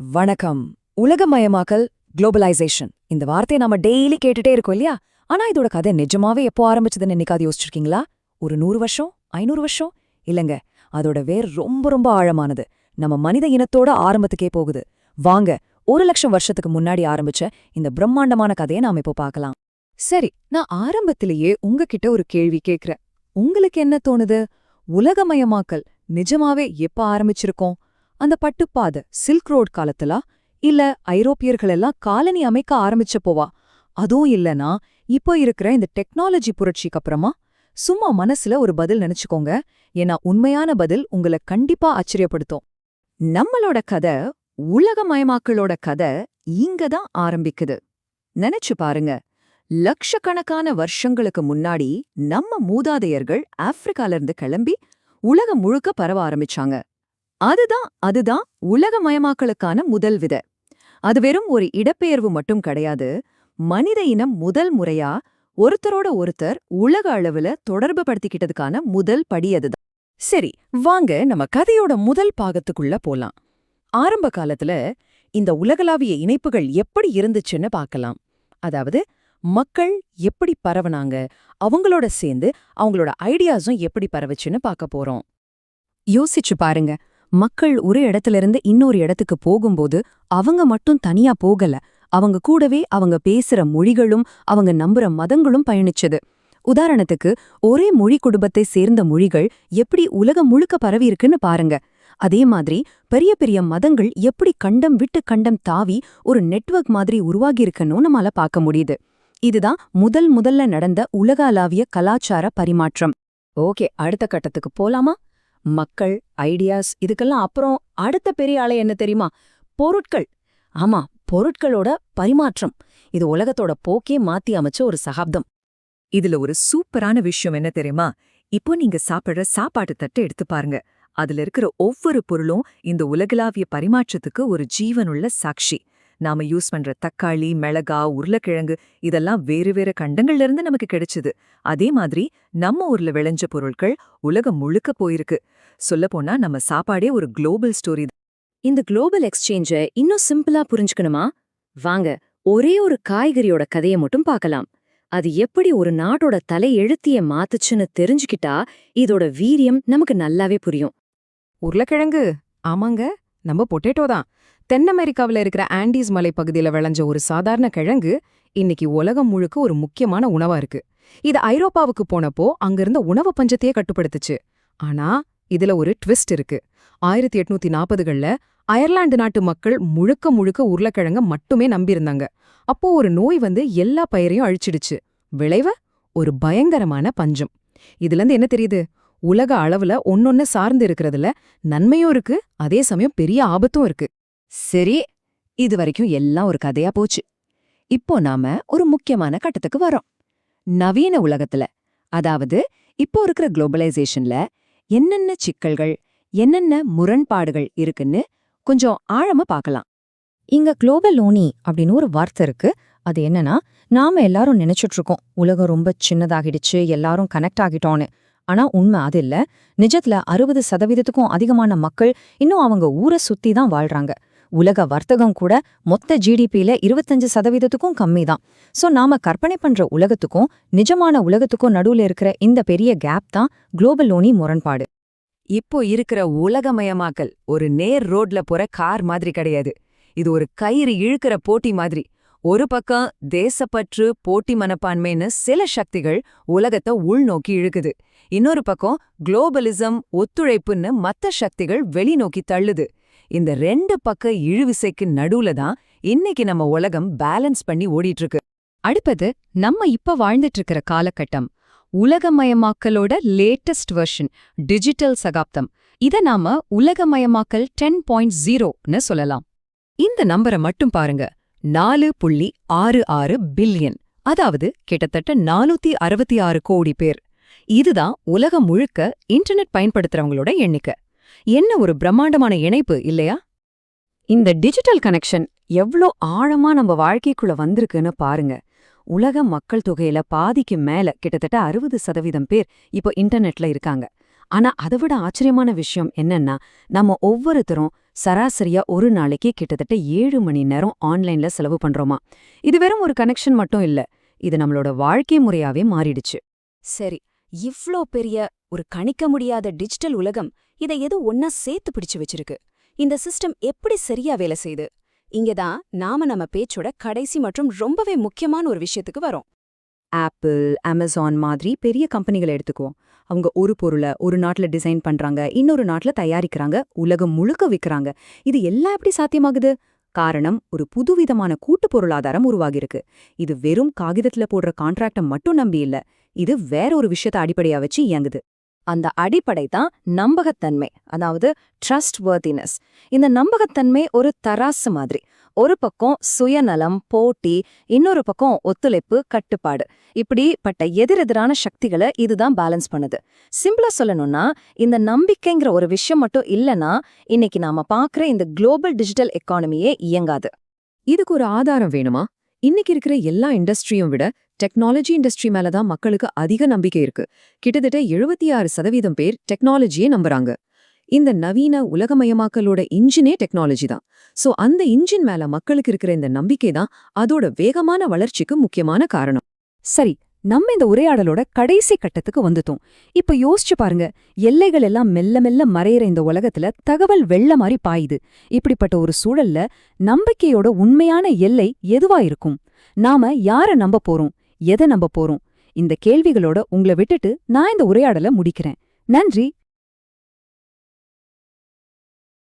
வணக்கம். உலகமயமாக்கல் குளோபலைசேஷன் இந்த வார்த்தையை நாம டெய்லி கேட்டுட்டே இருக்கோம் இல்லையா? ஆனா இதோட கதை நிஜமாவே எப்போ ஆரம்பிச்சதுன்னு என்னைக்காவது யோசிச்சிருக்கீங்களா? ஒரு நூறு வருஷம் ஐநூறு வருஷம்? இல்லங்க. அதோட வேர் ரொம்ப ரொம்ப ஆழமானது. நம்ம மனித இனத்தோட ஆரம்பத்துக்கே போகுது. வாங்க ஒரு லட்சம் வருஷத்துக்கு முன்னாடி ஆரம்பிச்ச இந்த பிரம்மாண்டமான கதையை நாம இப்போ பார்க்கலாம். சரி நான் ஆரம்பத்திலேயே உங்ககிட்ட ஒரு கேள்வி கேட்கிறேன் உங்களுக்கு என்ன தோணுது? உலகமயமாக்கல் நிஜமாவே எப்ப ஆரம்பிச்சிருக்கோம்? அந்த பட்டுப்பாதை சில்க் ரோட் காலத்துல இல்ல ஐரோப்பியர்கள் எல்லாம் காலனி அமைக்க ஆரம்பிச்சப்போவா அதுவும் இல்லனா இப்போ இருக்கிற இந்த டெக்னாலஜி புரட்சிக்கு அப்புறமா சும்மா மனசுல ஒரு பதில் நினைச்சுக்கோங்க. ஏன்னா உண்மையான பதில் உங்களை கண்டிப்பா ஆச்சரியப்படுத்தும். நம்மளோட கதை உலகமயமாக்கலோட கதை இங்க தான் ஆரம்பிக்குது. நினைச்சு பாருங்க. லட்சக்கணக்கான வருஷங்களுக்கு முன்னாடி நம்ம மூதாதையர்கள் ஆப்பிரிக்கால இருந்து கிளம்பி உலகம் முழுக்க பரவ ஆரம்பிச்சாங்க. அதுதான் அதுதான் உலகமயமாக்கலுக்கான முதல் வித. அது வெறும் ஒரு இடப்பெயர்வு மட்டும் கிடையாது. மனித இனம் முதல் முறையா ஒருத்தரோட ஒருத்தர் உலக அளவுல தொடர்பு படுத்திக்கிட்டதுக்கான முதல் படி அதுதான். சரி வாங்க நம்ம கதையோட முதல் பாகத்துக்குள்ள போலாம். ஆரம்ப காலத்துல இந்த உலகளாவிய இணைப்புகள் எப்படி இருந்துச்சுன்னு பார்க்கலாம். அதாவது மக்கள் எப்படி பரவனாங்க அவங்களோட சேர்ந்து அவங்களோட ஐடியாஸும் எப்படி பரவுச்சுன்னு பார்க்க போறோம். யோசிச்சு பாருங்க. மக்கள் ஒரு இடத்துல இருந்து இன்னொரு இடத்துக்கு போகும்போது அவங்க மட்டும் தனியா போகல. அவங்க கூடவே அவங்க பேசுற மொழிகளும் அவங்க நம்புற மதங்களும் பயணிச்சது. உதாரணத்துக்கு ஒரே மொழி குடும்பத்தை சேர்ந்த மொழிகள் எப்படி உலகம் முழுக்க பரவி இருக்குன்னு பாருங்க. அதே மாதிரி பெரிய பெரிய மதங்கள் எப்படி கண்டம் விட்டு கண்டம் தாவி ஒரு நெட்வொர்க் மாதிரி உருவாகியிருக்குன்னு நம்மால பார்க்க முடியுது. இதுதான் முதல் முதல்ல நடந்த உலகளாவிய கலாச்சார பரிமாற்றம். ஓகே அடுத்த கட்டத்துக்கு போலாமா? மக்கள் ஐடியாஸ் இதுக்கெல்லாம் அப்புறம் அடுத்த பெரிய ஆளை என்ன தெரியுமா? பொருட்கள். ஆமா பொருட்களோட பரிமாற்றம். இது உலகத்தோட போக்கே மாத்தி அமைச்ச ஒரு சகாப்தம். இதுல ஒரு சூப்பரான விஷயம் என்ன தெரியுமா? இப்போ நீங்க சாப்பிடுற சாப்பாட்டு தட்டை எடுத்து பாருங்க. அதுல இருக்கிற ஒவ்வொரு பொருளும் இந்த உலகளாவிய பரிமாற்றத்துக்கு ஒரு ஜீவனுள்ள சாட்சி. நாம யூஸ் பண்ற தக்காளி மிளகா உருளைக்கிழங்கு இதெல்லாம் வேறு வேறு கண்டங்கள்ல இருந்து நமக்கு கிடைச்சது. அதே மாதிரி நம்ம ஊர்ல விளைஞ்ச பொருட்கள் உலகம் முழுக்க போயிருக்கு. சொல்லப்போனா நம்ம சாப்பாடே ஒரு குளோபல் ஸ்டோரி இந்த குளோபல் எக்ஸ்சேஞ்ச இன்னும் சிம்பிளா புரிஞ்சுக்கணுமா? வாங்க ஒரே ஒரு காய்கறியோட கதையை மட்டும் பார்க்கலாம். அது எப்படி ஒரு நாட்டோட தலை எழுத்திய மாத்துச்சுன்னு தெரிஞ்சுக்கிட்டா இதோட வீரியம் நமக்கு நல்லாவே புரியும். உருளைக்கிழங்கு? ஆமாங்க நம்ம பொட்டேட்டோ தான். தென் அமெரிக்காவில் இருக்கிற ஆண்டீஸ் மலைப்பகுதியில் விளைஞ்ச ஒரு சாதாரண கிழங்கு இன்னைக்கு உலகம் முழுக்க ஒரு முக்கியமான உணவா இருக்கு. இது ஐரோப்பாவுக்கு போனப்போ அங்கிருந்த உணவு பஞ்சத்தையே கட்டுப்படுத்துச்சு. ஆனா இதுல ஒரு ட்விஸ்ட் இருக்கு. ஆயிரத்தி எட்நூத்தி நாற்பதுகள்ல அயர்லாந்து நாட்டு மக்கள் முழுக்க முழுக்க உருளைக்கிழங்க மட்டுமே நம்பியிருந்தாங்க. அப்போ ஒரு நோய் வந்து எல்லா பயிரையும் அழிச்சிடுச்சு. விளைவ? ஒரு பயங்கரமான பஞ்சம். இதுல இருந்து என்ன தெரியுது? உலக அளவுல ஒன்னொன்னு சார்ந்து இருக்கிறதுல நன்மையும் இருக்கு அதே சமயம் பெரிய ஆபத்தும் இருக்கு. சரி இது வரைக்கும் எல்லாம் ஒரு கதையா போச்சு. இப்போ நாம ஒரு முக்கியமான கட்டத்துக்கு வரோம் நவீன உலகத்துல அதாவது இப்போ இருக்கிற குளோபலைசேஷன்ல என்னென்ன சிக்கல்கள் என்னென்ன முரண்பாடுகள் இருக்குன்னு கொஞ்சம் ஆழமா பார்க்கலாம். இங்க குளோபல் ஓனி அப்படின்னு ஒரு வார்த்தை இருக்கு. அது என்னன்னா நாம எல்லாரும் நினைச்சிட்டு இருக்கோம் உலகம் ரொம்ப சின்னதாகிடுச்சு எல்லாரும் கனெக்ட் ஆகிட்டோன்னு ஆனா உண்மை அது இல்ல. நிஜத்துல அறுபது சதவீதத்துக்கும் அதிகமான மக்கள் இன்னும் அவங்க ஊரை சுத்தி தான் வாழ்றாங்க. உலக வர்த்தகம் கூட மொத்த ஜிடிபியில இருபத்தஞ்சு சதவீதத்துக்கும் கம்மி தான் சோ நாம கற்பனை பண்ற உலகத்துக்கும் நிஜமான உலகத்துக்கும் நடுவுல இருக்கிற இந்த பெரிய கேப் தான் குளோபல் லோனி முரண்பாடு. இப்போ இருக்கிற உலகமயமாக்கல் ஒரு நேர் ரோட்ல போற கார் மாதிரி கிடையாது. இது ஒரு கயிறு இழுக்கிற போட்டி மாதிரி. ஒரு பக்கம் தேசப்பற்று போட்டி மனப்பான்மைன்னு சில சக்திகள் உலகத்தை உள்நோக்கி இழுக்குது. இன்னொரு பக்கம் குளோபலிசம் ஒத்துழைப்புன்னு மத்த சக்திகள் வெளிநோக்கி தள்ளுது. இந்த ரெண்டு பக்க இழுவிசைக்கு நடுவுல தான் இன்னைக்கு நம்ம உலகம் பேலன்ஸ் பண்ணி ஓடிட்டு இருக்கு அடுப்பது நம்ம இப்ப வாழ்ந்துட்டு இருக்கிற காலகட்டம் உலகமயமாக்கலோட லேட்டஸ்ட் வெர்ஷன் டிஜிட்டல் சகாப்தம். இத நாம உலகமயமாக்கல் டென் பாயிண்ட் ஜீரோன்னு சொல்லலாம். இந்த நம்பரை மட்டும் பாருங்க நாலு புள்ளி ஆறு ஆறு பில்லியன் அதாவது கிட்டத்தட்ட நானூத்தி அறுபத்தி ஆறு கோடி பேர். இதுதான் உலகம் முழுக்க இன்டர்நெட் பயன்படுத்துறவங்களோட எண்ணிக்கை. என்ன ஒரு பிரம்மாண்டமான இணைப்பு இல்லையா? இந்த டிஜிட்டல் கனெக்ஷன் எவ்ளோ ஆழமா நம்ம வாழ்க்கைக்குள்ள வந்திருக்குன்னு பாருங்க. உலக மக்கள் தொகையில பாதிக்கு மேல கிட்டத்தட்ட அறுபது சதவீதம் பேர் இப்போ இன்டர்நெட்ல இருக்காங்க. ஆனா அதை விட ஆச்சரியமான விஷயம் என்னன்னா நம்ம ஒவ்வொருத்தரும் சராசரியா ஒரு நாளைக்கு கிட்டத்தட்ட ஏழு மணி நேரம் ஆன்லைன்ல செலவு பண்றோமா? இது வெறும் ஒரு கனெக்ஷன் மட்டும் இல்ல இது நம்மளோட வாழ்க்கை முறையாவே மாறிடுச்சு. சரி இவ்ளோ பெரிய ஒரு கணிக்க முடியாத டிஜிட்டல் உலகம் இதை ஏதோ ஒன்னா சேர்த்து பிடிச்சு வச்சிருக்கு. இந்த சிஸ்டம் எப்படி சரியா வேலை செய்யுது? இங்கதான் நாம நம்ம பேச்சோட கடைசி மற்றும் ரொம்பவே முக்கியமான ஒரு விஷயத்துக்கு வரோம். ஆப்பிள் அமேசான் மாதிரி பெரிய கம்பெனிகளை எடுத்துக்குவோம். அவங்க ஒரு பொருளை ஒரு நாட்டுல டிசைன் பண்றாங்க இன்னொரு நாட்டுல தயாரிக்கிறாங்க உலகம் முழுக்க விற்கிறாங்க இது எல்லாம் எப்படி சாத்தியமாகுது? காரணம் ஒரு புதுவிதமான கூட்டு பொருளாதாரம் உருவாகியிருக்கு. இது வெறும் காகிதத்துல போடுற கான்ட்ராக்டை மட்டும் நம்பி இல்லை. இது வேற ஒரு விஷயத்தை அடிப்படையா வச்சு இயங்குது. அந்த அடிப்படை தான் நம்பகத்தன்மை அதாவது ட்ரஸ்ட் வர்த்தினஸ் இந்த நம்பகத்தன்மை ஒரு தராசு மாதிரி. ஒரு பக்கம் சுயநலம் போட்டி இன்னொரு பக்கம் ஒத்துழைப்பு கட்டுப்பாடு. இப்படிப்பட்ட எதிரெதிரான சக்திகளை இதுதான் பேலன்ஸ் பண்ணுது. சிம்பிளா சொல்லணும்னா இந்த நம்பிக்கைங்கிற ஒரு விஷயம் மட்டும் இல்லனா இன்னைக்கு நாம பாக்குற இந்த குளோபல் டிஜிட்டல் எக்கானமியே இயங்காது. இதுக்கு ஒரு ஆதாரம் வேணுமா? இன்னைக்கு இருக்கிற எல்லா இண்டஸ்ட்ரியும் விட டெக்னாலஜி இண்டஸ்ட்ரி மேல தான் மக்களுக்கு அதிக நம்பிக்கை இருக்கு. கிட்டத்தட்ட எழுபத்தி ஆறு சதவீதம் பேர் டெக்னாலஜியே நம்புறாங்க. இந்த நவீன உலகமயமாக்கலோட இன்ஜினே டெக்னாலஜி தான். சோ அந்த இன்ஜின் மேல மக்களுக்கு இருக்கிற இந்த நம்பிக்கை தான் அதோட வேகமான வளர்ச்சிக்கு முக்கியமான காரணம். சரி நம்ம இந்த உரையாடலோட கடைசி கட்டத்துக்கு வந்துட்டோம். இப்ப யோசிச்சு பாருங்க எல்லைகள் எல்லாம் மெல்ல மெல்ல மறையிற இந்த உலகத்துல தகவல் வெள்ள மாதிரி பாயுது. இப்படிப்பட்ட ஒரு சூழல்ல நம்பிக்கையோட உண்மையான எல்லை எதுவா இருக்கும்? நாம யார நம்ப போறோம்? எதை நம்ப போறோம்? இந்த கேள்விகளோட உங்களை விட்டுட்டு நான் இந்த உரையாடலை முடிக்கிறேன். நன்றி.